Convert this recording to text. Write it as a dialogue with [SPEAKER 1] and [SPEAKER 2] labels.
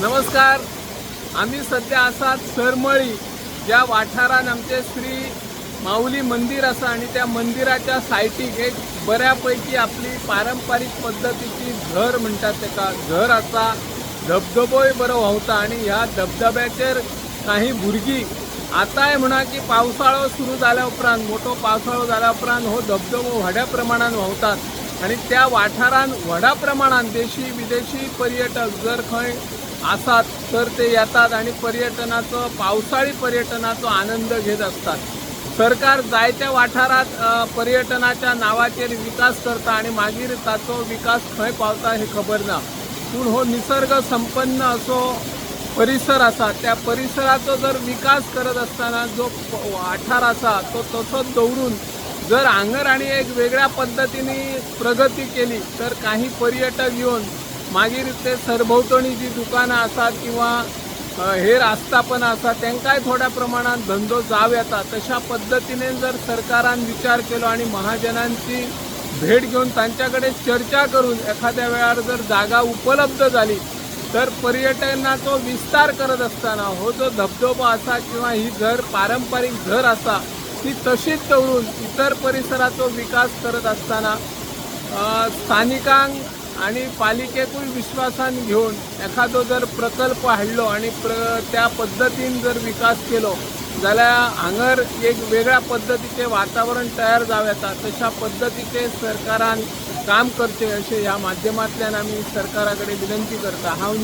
[SPEAKER 1] नमस्कार. आम्ही सध्या असात सरमळी ज्या वाठारात आमचे श्री माऊली मंदिर आसा आणि त्या मंदिराच्या सायटीक एक बऱ्यापैकी आपली पारंपरिक पद्धतीची घर म्हणटात तेका घर आसा धबधबोय बरो व्हांवता आणि ह्या धबधब्याचेर काही भुरगीं आतांय म्हणा की पावसाळो सुरू जाल्या उपरांत मोठो पावसाळो जाल्या उपरांत हो धबधबो व्हड्या प्रमाणात व्हांवतात. आणि त्या वाठारात व्हडा प्रमाणात देशी विदेशी पर्यटक जर खंय आसात तर ते येतात आणि पर्यटनाचो पावसाळी पर्यटनाचो आनंद घेत असतात. सरकार जायत्या वाठारात पर्यटनाच्या नावाचेर विकास करता आणि मागीर ताचो विकास खंय पावता हे खबर ना. पूण हो निसर्ग संपन्न असो परिसर आसा त्या परिसराचो जर विकास करत असताना जो वाठार आसा तो तसोच दवरून जर हांगर आणि एक वेगळ्या पद्धतीने प्रगती केली तर काही पर्यटक येऊन मागीर ते सरभोवतणी जी दुकानां आसात किंवा हेर आस्थापना आसा तेंकाय थोड्या प्रमाणात धंदो जाव येता. तशा पद्धतीने जर सरकारान विचार केलो आणि महाजनांची भेट घेऊन त्यांच्याकडे चर्चा करून एखाद्या वेळार जर जागा उपलब्ध झाली तर पर्यटनाचो विस्तार करत असताना हो जो धबधबो आसा किंवा ही घर पारंपरिक घर आसा ती तशीच दवरून इतर परिसराचो विकास करत असताना स्थानिकांक आणि पालिकेकूय विश्वासान घेऊन एखादो जर प्रकल्प हाडलो आणि प्र त्या पद्दतीन जर विकास केलो जाल्यार हांगर एक वेगळ्या पद्धतीचे वातावरण तयार जाव येता तशा पद्धतीचे सरकारान काम करचे अशें ह्या माध्यमांतल्यान आमी सरकारा कडेन विनंती करता. हांव